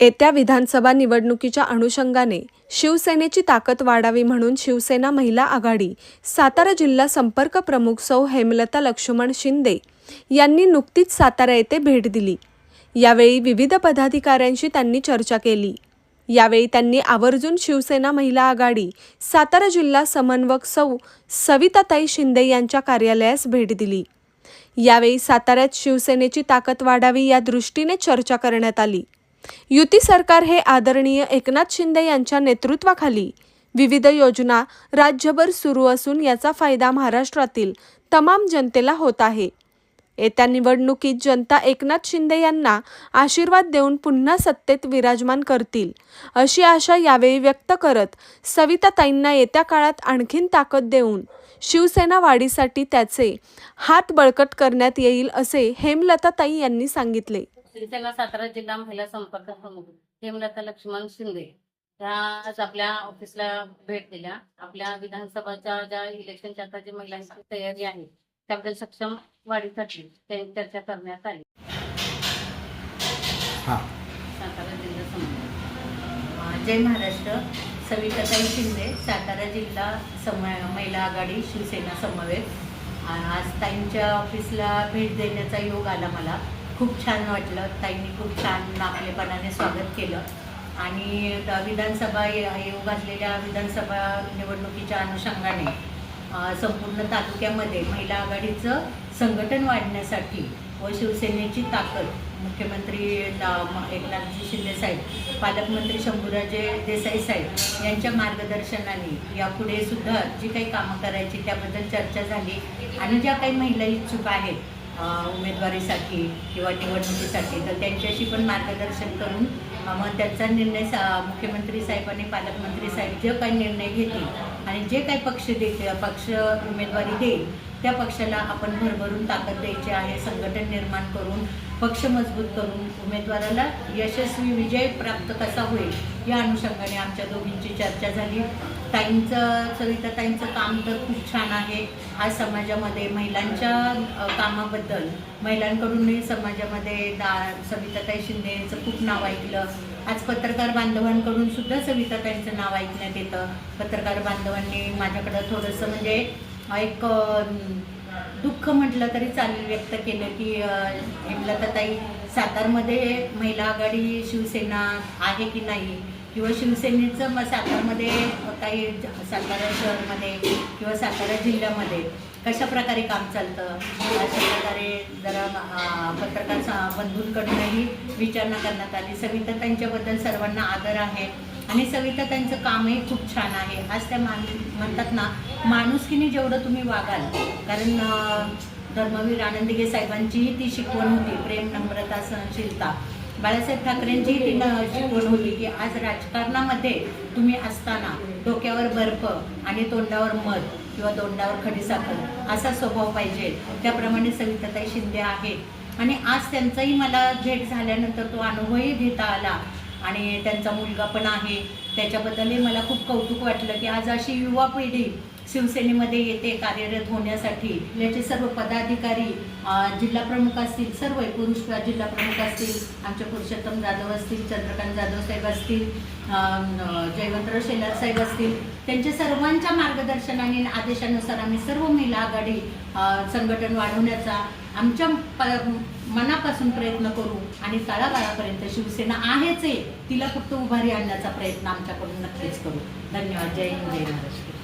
येत्या विधानसभा निवडणुकीच्या अनुषंगाने शिवसेनेची ताकद वाढावी म्हणून शिवसेना महिला आघाडी सातारा जिल्हा संपर्क प्रमुख सौ हेमलता लक्ष्मण शिंदे यांनी नुकतीच सातारा येथे भेट दिली. यावेळी विविध पदाधिकाऱ्यांशी त्यांनी चर्चा केली. यावेळी त्यांनी आवर्जून शिवसेना महिला आघाडी सातारा जिल्हा समन्वयक सौ सविताताई शिंदे यांच्या कार्यालयास भेट दिली. यावेळी साताऱ्यात शिवसेनेची ताकद वाढावी या दृष्टीने चर्चा करण्यात आली. युती सरकार हे आदरणीय एकनाथ शिंदे यांच्या नेतृत्वाखाली विविध योजना राज्यभर सुरू असून याचा फायदा महाराष्ट्रातील तमाम जनतेला होत आहे. येत्या निवडणुकीत जनता एकनाथ शिंदे यांना आशीर्वाद देऊन पुन्हा सत्तेत विराजमान करतील अशी आशा यावेळी व्यक्त करत सविताताईंना येत्या काळात आणखीन ताकद देऊन शिवसेना वाढीसाठी त्याचे हात बळकट करण्यात येईल असे हेमलताताई यांनी सांगितले. शिवसेना सातारा जिल्हा महिला संपर्क प्रमुख हेमलता लक्ष्मण शिंदे त्या आज आपल्या ऑफिसला भेट दिल्या. आपल्या विधानसभाच्या ज्या इलेक्शनच्या आता जी महिलांची तयारी आहे त्याबद्दल सक्षम वाढीसाठी चर्चा करण्यात आली. हां. सातारा जिल्हा जय महाराष्ट्र. सविताताई शिंदे सातारा जिल्हा सम महिला आघाडी शिवसेना समवेत. आज ताईंच्या ऑफिसला भेट देण्याचा योग आला मला. खूप छान वाटलं. ताईंनी खूप छान आपलेपणाने स्वागत केलं. आणि विधानसभा ये- येऊ घातलेल्या विधानसभा निवडणुकीच्या अनुषंगाने संपूर्ण तालुक्यामध्ये महिला आघाडीचं संघटन वाढण्यासाठी व शिवसेनेची ताकद मुख्यमंत्री एकनाथजी शिंदे साहेब पालकमंत्री शंभूराजे देसाई साहेब यांच्या मार्गदर्शनाने यापुढे सुद्धा जी काही कामं करायची त्याबद्दल चर्चा झाली. आणि ज्या काही महिला इच्छुक आहेत उमेदवारीसाठी किंवा निवडणुकीसाठी तर त्यांच्याशी पण मार्गदर्शन करून मग त्यांचा निर्णय सा मुख्यमंत्री साहेबांनी पालकमंत्री साहेब जे काही निर्णय घेतील आणि जे काही पक्ष देतील पक्ष उमेदवारी देईल त्या पक्षाला आपण भरभरून ताकद द्यायची आहे संघटन निर्माण करून पक्ष मजबूत करून उमेदवाराला यशस्वी विजय प्राप्त कसा होईल या अनुषंगाने आमच्या दोघींची चर्चा झाली. ताईंचं सविता ताईंचं काम तर खूप छान आहे. आज समाजामध्ये महिलांच्या कामाबद्दल महिलांकडूनही समाजामध्ये दा सविताताई शिंदे यांचं खूप नाव ऐकलं. आज पत्रकार बांधवांकडून सुद्धा सविताताईंचं नाव ऐकण्यात येतं. पत्रकार बांधवांनी माझ्याकडं थोडंसं म्हणजे एक दुःख म्हटलं तरी चालेल व्यक्त केलं की हेमलताताई सातारमध्ये महिला आघाडी शिवसेना आहे की नाही? किंवा शिवसेनेचं मग सातारमध्ये काही सातारा शहरमध्ये किंवा सातारा जिल्ह्यामध्ये कशा प्रकारे काम चालतं? अशा प्रकारे जरा पत्रकार बंधूंकडूनही विचारणा करण्यात आली. सविता त्यांच्याबद्दल सर्वांना आदर आहे. आणि सविता त्यांचं कामही खूप छान आहे. आज त्या मान म्हणतात ना माणुसकीने जेवढं तुम्ही वागाल कारण धर्मवीर आनंदगे साहेबांचीही ती शिकवण होती प्रेम नम्रता सहनशीलता. बाळासाहेब ठाकरेंचीही ती शिकवण होती की आज राजकारणामध्ये तुम्ही असताना डोक्यावर बर्फ आणि तोंडावर मध किंवा तोंडावर खडीसाखर असा स्वभाव पाहिजे. त्याप्रमाणे सविताताई शिंदे आहेत. आणि आज त्यांचाही मला भेट झाल्यानंतर तो अनुभवही घेता आला. आणि त्यांचा मुलगा पण आहे. त्याच्याबद्दलही मला खूप कौतुक वाटलं की आज अशी युवा पिढी शिवसेनेमध्ये येते कार्यरत होण्यासाठी. याचे सर्व पदाधिकारी जिल्हा प्रमुख असतील सर्व पुरुष जिल्हा प्रमुख असतील आमचे पुरुषोत्तम जाधव असतील चंद्रकांत जाधव साहेब असतील जयवंतराव शेलार साहेब असतील त्यांच्या सर्वांच्या मार्गदर्शनाने आणि आदेशानुसार आम्ही सर्व महिला आघाडी संघटन वाढवण्याचा आमच्या प- मनापासून प्रयत्न करू आणि तळागाळापर्यंत शिवसेना आहेच आहे तिला फक्त उभारी आणण्याचा प्रयत्न आमच्याकडून नक्कीच करू. धन्यवाद. जय हिंद जय महाराष्ट्र.